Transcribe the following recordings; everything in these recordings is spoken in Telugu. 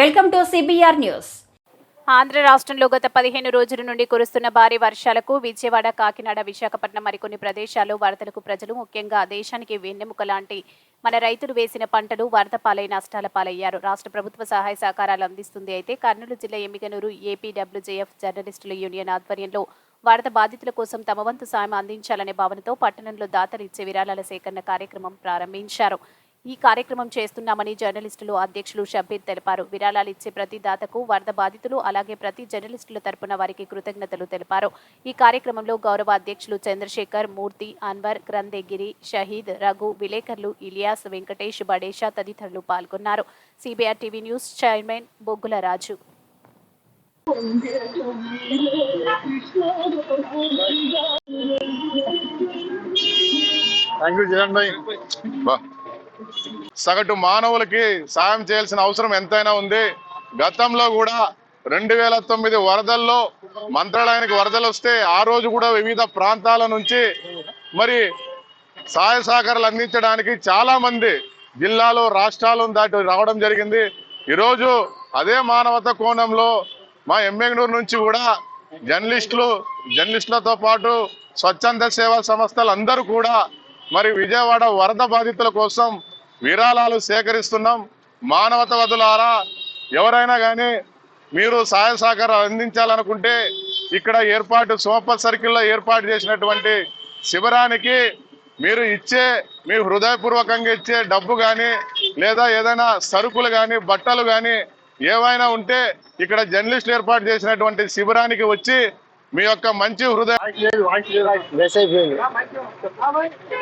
Welcome to CBR news Andhra రాష్ట్రంలో గత పదిహేను రోజుల నుండి కురుస్తున్న భారీ వర్షాలకు విజయవాడ కాకినాడ విశాఖపట్నం మరికొన్ని ప్రదేశాల్లో వరదలకు ప్రజలు ముఖ్యంగా దేశానికి వెన్నెముక లాంటి మన రైతులు వేసిన పంటలు వరద పాలై నష్టాల పాలయ్యారు. రాష్ట్ర ప్రభుత్వ సహాయ సహకారాలు అందిస్తుంది అయితే కర్నూలు జిల్లా ఎమ్మిగనూరు ఏపీడబ్ల్యూజేఎఫ్ జర్నలిస్టుల యూనియన్ ఆధ్వర్యంలో వరద బాధితుల కోసం తమ వంతు సాయం అందించాలనే భావనతో పట్టణంలో దాతలు ఇచ్చే విరాళాల సేకరణ కార్యక్రమం ప్రారంభించారు. ఈ కార్యక్రమం చేస్తున్నామని జర్నలిస్టులు అధ్యక్షులు షబ్బీర్ తెలిపారు. విరాళాలు ఇచ్చే ప్రతి దాతకు వరద బాధితులు అలాగే ప్రతి జర్నలిస్టుల తరపున వారికి కృతజ్ఞతలు తెలిపారు. ఈ కార్యక్రమంలో గౌరవ అధ్యక్షులు చంద్రశేఖర్ మూర్తి అన్వర్ గ్రంథగిరి షహీద్ రఘు విలేకరులు ఇలియాస్ వెంకటేష్ బడేషా తదితరులు పాల్గొన్నారు. CBR TV news chairman Boggula Raju. Thank you Jagan భాయ్ బా. సగటు మానవులకి సాయం చేయాల్సిన అవసరం ఎంతైనా ఉంది. గతంలో కూడా రెండు వేల తొమ్మిది వరదల్లో మంత్రాలయానికి వరదలు వస్తే ఆ రోజు కూడా వివిధ ప్రాంతాల నుంచి మరి సహాయ సహకారాలు అందించడానికి చాలా మంది జిల్లాలు రాష్ట్రాలు దాటి రావడం జరిగింది. ఈరోజు అదే మానవత కోణంలో మా ఎమ్మెగనూరు నుంచి కూడా జర్నలిస్టులు జర్నలిస్టులతో పాటు స్వచ్ఛంద సేవా సంస్థలు అందరూ కూడా మరి విజయవాడ వరద బాధితుల కోసం విరాళాలు సేకరిస్తున్నాం. మానవత వదులారా ఎవరైనా కానీ మీరు సహాయ సహకారం అందించాలనుకుంటే ఇక్కడ ఏర్పాటు సోమపత్ సర్కిల్లో ఏర్పాటు చేసినటువంటి శిబిరానికి మీరు ఇచ్చే మీ హృదయపూర్వకంగా ఇచ్చే డబ్బు కానీ లేదా ఏదైనా సరుకులు కానీ బట్టలు కానీ ఏవైనా ఉంటే ఇక్కడ జర్నలిస్టులు ఏర్పాటు చేసినటువంటి శిబిరానికి వచ్చి మీ యొక్క మంచి హృదయం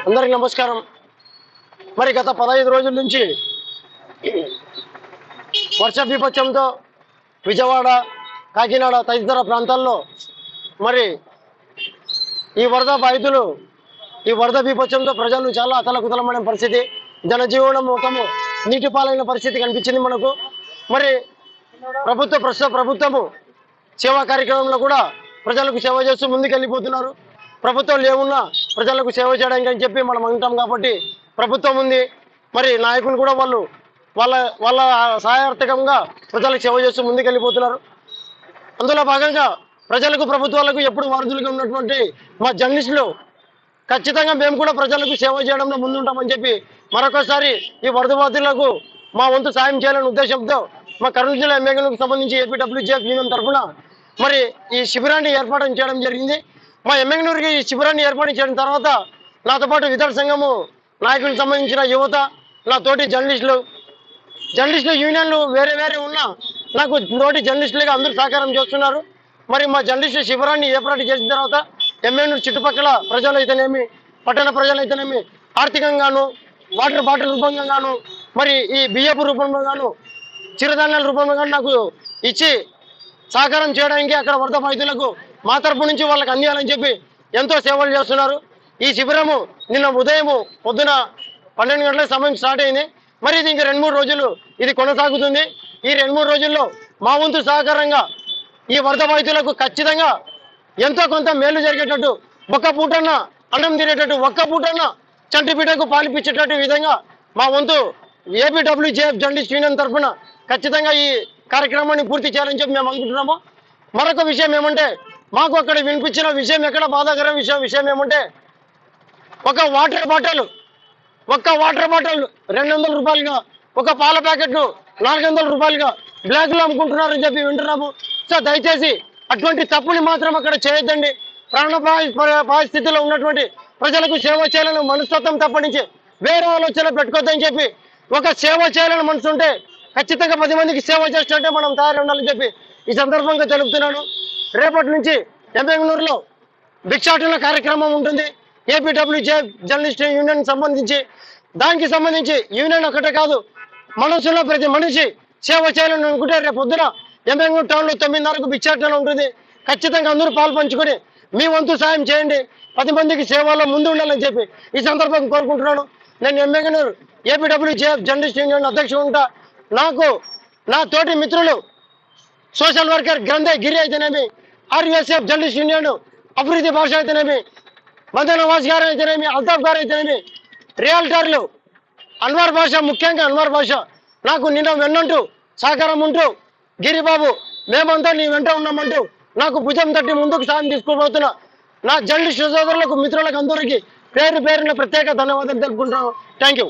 అందరికి నమస్కారం. మరి గత పదహైదు రోజుల నుంచి వర్ష విపక్షంతో విజయవాడ కాకినాడ తదితర ప్రాంతాల్లో మరి ఈ వరద బాధితులు ఈ వరద విపక్షంతో ప్రజలు చాలా అతలకుతలమైన పరిస్థితి జనజీవనం మొత్తము నీటి పాలైన పరిస్థితి కనిపించింది మనకు. మరి ప్రభుత్వ ప్రస్తుత ప్రభుత్వము సేవా కార్యక్రమంలో కూడా ప్రజలకు సేవ చేస్తూ ముందుకెళ్ళిపోతున్నారు. ప్రభుత్వం ఏమున్నా ప్రజలకు సేవ చేయడానికి అని చెప్పి మనం అంటాం కాబట్టి ప్రభుత్వం ఉంది. మరి నాయకులు కూడా వాళ్ళు వాళ్ళ వాళ్ళ సహాయార్థకంగా ప్రజలకు సేవ చేస్తూ ముందుకెళ్ళిపోతున్నారు. అందులో భాగంగా ప్రజలకు ప్రభుత్వాలకు ఎప్పుడు వారధులుగా ఉన్నటువంటి మా జర్నలిస్టులు ఖచ్చితంగా మేము కూడా ప్రజలకు సేవ చేయడంలో ముందుంటామని చెప్పి మరొకసారి ఈ వరద బాధితులకు మా వంతు సాయం చేయాలనే ఉద్దేశంతో మా కర్నూలు జిల్లా ఎమ్మెల్యేలకు సంబంధించి ఏపీడబ్ల్యూజీఎఫ్ యూనియన్ తరఫున మరి ఈ శిబిరాన్ని ఏర్పాటు చేయడం జరిగింది. మా ఎమ్మెల్యేకి ఈ శిబిరాన్ని ఏర్పాటు చేయడం తర్వాత నాతో పాటు వితర సంఘము నాయకులకు సంబంధించిన యువత నా తోటి జర్నలిస్టులు జర్నలిస్టుల యూనియన్లు వేరే వేరే ఉన్నా నాకు తోటి జర్నలిస్టులుగా అందరూ సహకారం చేస్తున్నారు. మరి మా జర్నలిస్టు శిబిరాన్ని ఏర్పాటు చేసిన తర్వాత ఎమ్మెల్యే చుట్టుపక్కల ప్రజలు అయితేనేమి పట్టణ ప్రజలు అయితేనేమి ఆర్థికంగాను వాటర్ బాటిల్ రూపంగా గాను మరి ఈ బియ్యపు రూపంలో గాను చిరుధాన్యాల రూపంలో గాను నాకు ఇచ్చి సహకారం చేయడానికి అక్కడ వరద బాధితులకు మా తరపు నుంచి వాళ్ళకి అందియాలని చెప్పి ఎంతో సేవలు చేస్తున్నారు. ఈ శిబిరము నిన్న ఉదయము పొద్దున పన్నెండు గంటల సమయం స్టార్ట్ అయింది. మరి ఇది ఇంకా రెండు మూడు రోజులు ఇది కొనసాగుతుంది. ఈ రెండు మూడు రోజుల్లో మా వంతు సహకారంగా ఈ వరద బాధితులకు ఖచ్చితంగా ఎంతో కొంత మేలు జరిగేటట్టు ఒక్క పూటన్న అన్నం తినేటట్టు ఒక్క పూటన్న చంటిపీటకు పాలిపించేటట్టు విధంగా మా వంతు ఏపీడబ్ల్యూజేఎఫ్ జర్నలిస్ట్ యూనియన్ తరఫున ఖచ్చితంగా ఈ కార్యక్రమాన్ని పూర్తి చేయాలని చెప్పి మేము అనుకుంటున్నాము. మరొక విషయం ఏమంటే మాకు అక్కడ వినిపించిన విషయం ఎక్కడ బాధాకర విషయం విషయం ఏమంటే ఒక వాటర్ బాటిల్ ఒక్క వాటర్ బాటిల్ రెండు వందల రూపాయలుగా ఒక పాల ప్యాకెట్ను నాలుగు వందల రూపాయలుగా బ్లాక్లో అమ్ముకుంటున్నారని చెప్పి వింటున్నాము. సో దయచేసి అటువంటి తప్పుని మాత్రం అక్కడ చేయొద్దండి. ప్రాణపాయ పరిస్థితిలో ఉన్నటువంటి ప్రజలకు సేవ చేయాలని మనస్తత్వం తప్పనించి వేరే ఆలోచన పెట్టుకోవద్దని చెప్పి ఒక సేవ చేయాలని మనసు ఉంటే ఖచ్చితంగా పది మందికి సేవ చేసినట్టే మనం తయారు ఉండాలని చెప్పి ఈ సందర్భంగా తెలుపుతున్నాను. రేపటి నుంచి ఎంబెంగళూరులో భిక్షాటన కార్యక్రమం ఉంటుంది. ఏపీడబ్ల్యూజే జర్నలిస్ట్ యూనియన్ సంబంధించి. దానికి సంబంధించి యూనియన్ ఒకటే కాదు మనసులో ప్రతి మనిషి సేవ చేయాలని అనుకుంటే రేపు పొద్దున ఎంబెంగళూరు టౌన్లో తొమ్మిదిన్నరకు భిక్షాటన ఉంటుంది. ఖచ్చితంగా అందరూ పాల్పంచుకొని మీ వంతు సాయం చేయండి. పది మందికి సేవలో ముందు ఉండాలని చెప్పి ఈ సందర్భంగా కోరుకుంటున్నాను. నేను ఎంబెంగళూరు ఏపీడబ్ల్యూజే జర్నలిస్ట్ యూనియన్ అధ్యక్షుడు ఉంటా. నాకు నా తోటి మిత్రులు సోషల్ వర్కర్ గ్రంథ గిరి అయితేనేమి ఆర్ఎస్ఎఫ్ జర్నలిస్ట్ యూనియన్ అభివృద్ధి భాష అయితేనేమి మదన్ నవాజ్ గారు అయితేనేమి అల్తాఫ్ గారు అయితేనేమి రియల్టర్లు అన్వర్ భాష ముఖ్యంగా అన్వర్ భాష నాకు నిన్న వెన్నంటూ సహకారం ఉంటూ గిరిబాబు మేమంతా నీ వెంట ఉన్నామంటూ నాకు భుజం తట్టి ముందుకు సాయం తీసుకుపోతున్నా నా జర్నలిస్ట్ సోదరులకు మిత్రులకు అందరికీ పేరు పేరున ప్రత్యేక ధన్యవాదాలు తెలుపుకుంటున్నాను. Thank you